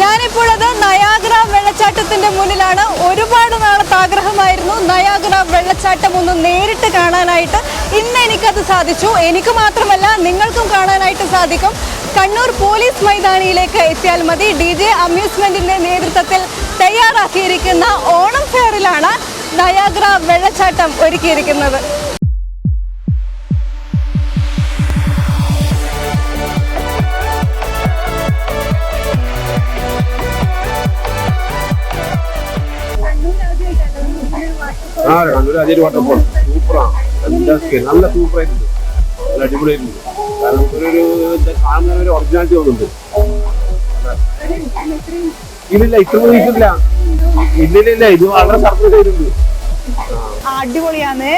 ഞാനിപ്പോഴത് Niagara വെള്ളച്ചാട്ടത്തിന്റെ മുന്നിലാണ്. ഒരുപാട് നാളത്തെ ആഗ്രഹമായിരുന്നു നയാഗ്ര വെള്ളച്ചാട്ടം ഒന്ന് നേരിട്ട് കാണാനായിട്ട്. ഇന്ന് എനിക്കത് സാധിച്ചു. എനിക്ക് മാത്രമല്ല നിങ്ങൾക്കും കാണാനായിട്ട് സാധിക്കും. കണ്ണൂർ പോലീസ് മൈതാനിയിലേക്ക് എത്തിയാൽ മതി. ഡി ജെ അമ്യൂസ്മെന്റിന്റെ നേതൃത്വത്തിൽ തയ്യാറാക്കിയിരിക്കുന്ന ഓണം ഫെയറിലാണ് നയാഗ്ര വെള്ളച്ചാട്ടം ഒരുക്കിയിരിക്കുന്നത്. ആ കണ്ണൂർ അജയ് വാട്ടർഫോൾ സൂപ്പറാണ്. സ്കെയിൽ നല്ല സൂപ്പറായിട്ടുണ്ട് നല്ല അടിപൊളിയായിട്ടുണ്ട്. കാരണം ഒരു ഒരു കാണുന്ന ഒരു ഒറിജിനാലിറ്റി തോന്നുന്നുണ്ട്. ഇല്ലില്ല ഇത്ര ഇല്ല ഇല്ലില്ല ഇത് വളരെ സർപ്രൈസ് ആയിട്ടുണ്ട്. അടിപൊളിയാണ്.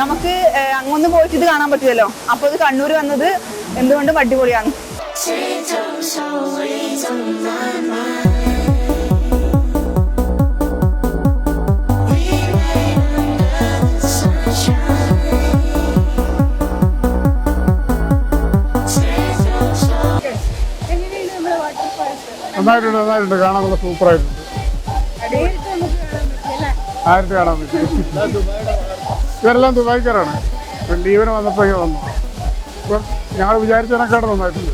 നമുക്ക് അങ്ങൊന്ന് അങ്ങൊന്നും പോയിട്ട് ഇത് കാണാൻ പറ്റുമല്ലോ? അപ്പൊ ഇത് കണ്ണൂർ വന്നത് എന്തുകൊണ്ടും അടിപൊളിയാണ്. നന്നായിട്ടുണ്ട് നന്നായിട്ടുണ്ട്. കാണാൻ നല്ല സൂപ്പറായിട്ടുണ്ട് ആയിരത്തി കാണാൻ പറ്റും. ഇവരെല്ലാം ദുബായിക്കാരാണ്. ലീവിന് വന്നപ്പോ ഇങ്ങനെ വന്നു. ഇപ്പം ഞങ്ങൾ വിചാരിച്ച നന്നായിട്ടുണ്ട്.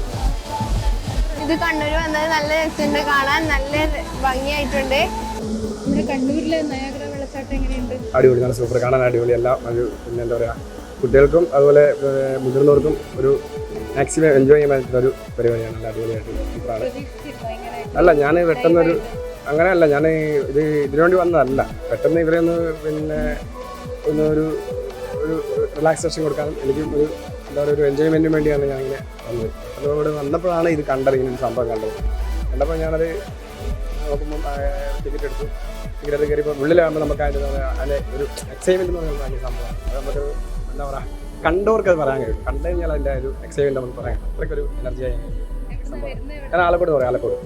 ഇത് കണ്ണൂർ വന്നത് നല്ല രസമുണ്ട്. കാണാൻ നല്ല ഭംഗിയായിട്ടുണ്ട്. കണ്ണൂരിലെ നയാഗ്ര വെള്ളച്ചാട്ടം എങ്ങനെയുണ്ട്? അടിപൊളി നല്ല സൂപ്പർ. കാണാൻ അടിപൊളി. എല്ലാം ഒരു പിന്നെ എന്താ പറയുക കുട്ടികൾക്കും അതുപോലെ മുതിർന്നവർക്കും ഒരു മാക്സിമം എൻജോയ് ചെയ്യാൻ പറ്റുന്ന ഒരു പരിപാടിയാണ്. നല്ല അടിപൊളിയായിട്ട് അല്ല ഞാൻ പെട്ടെന്നൊരു അങ്ങനെയല്ല ഞാൻ ഇത് ഇതിനുവേണ്ടി വന്നതല്ല. പെട്ടെന്ന് ഇവരെ ഒന്ന് പിന്നെ ഒന്ന് ഒരു ഒരു റിലാക്സേഷൻ കൊടുക്കാനും എനിക്കും ഒരു എന്താ പറയുക ഒരു എൻജോയ്മെന്റിന് വേണ്ടിയാണ് ഞാൻ ഇങ്ങനെ വന്നത് അതോടെ വന്നപ്പോഴാണ് ഇത് കണ്ടത് ഇങ്ങനെ സംഭവം കണ്ടത്. കണ്ടപ്പോൾ ഞാനത് നോക്കുമ്പോൾ ടിക്കറ്റ് എടുത്തു. ടിക്കറ്റ് കയറിയപ്പോൾ ഉള്ളിലാകുമ്പോൾ നമുക്ക് അതിന്റെ അതിന്റെ ഒരു എക്സൈറ്റ്മെന്റ് എന്ന് പറയുന്നത് സംഭവമാണ്. അത് നമുക്ക് എന്താ പറയുക കണ്ടവർക്ക് അത് പറയാൻ കഴിയും കണ്ടു കഴിഞ്ഞാൽ അതിന്റെ ഒരു എക്സൈറ്റ് നമുക്ക് പറയാൻ കഴിയും അത്രയ്ക്കൊരു എനർജി ആയി ഞാൻ ആലക്കോട് പറയാം ആലക്കോട്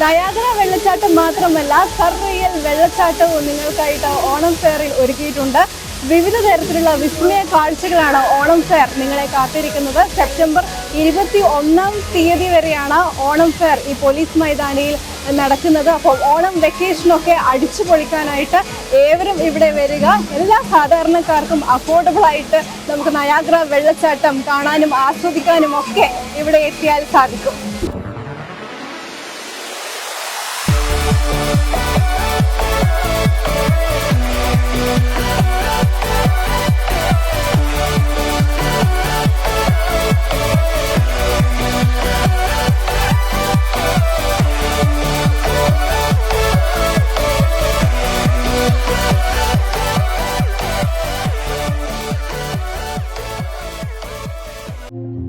ഡയാഗ്ര വെള്ളച്ചാട്ടം മാത്രമല്ല സർറിയൽ വെള്ളച്ചാട്ടവും നിങ്ങൾക്കായിട്ട് ഓണം ഫെയറിൽ ഒരുക്കിയിട്ടുണ്ട്. വിവിധ തരത്തിലുള്ള വിസ്മയ കാഴ്ചകളാണ് ഓണം ഫെയർ നിങ്ങളെ കാത്തിരിക്കുന്നത്. സെപ്റ്റംബർ ഇരുപത്തി ഒന്നാം തീയതി വരെയാണ് ഓണം ഫെയർ ഈ പോലീസ് മൈതാനിയിൽ നടക്കുന്നത്. അപ്പോൾ ഓണം വെക്കേഷനൊക്കെ അടിച്ചു പൊളിക്കാനായിട്ട് ഏവരും ഇവിടെ വരിക. എല്ലാ സാധാരണക്കാർക്കും അഫോർഡബിൾ ആയിട്ട് നമുക്ക് നയാഗ്ര വെള്ളച്ചാട്ടം കാണാനും ആസ്വദിക്കാനും ഒക്കെ ഇവിടെ എത്തിയാൽ സാധിക്കും.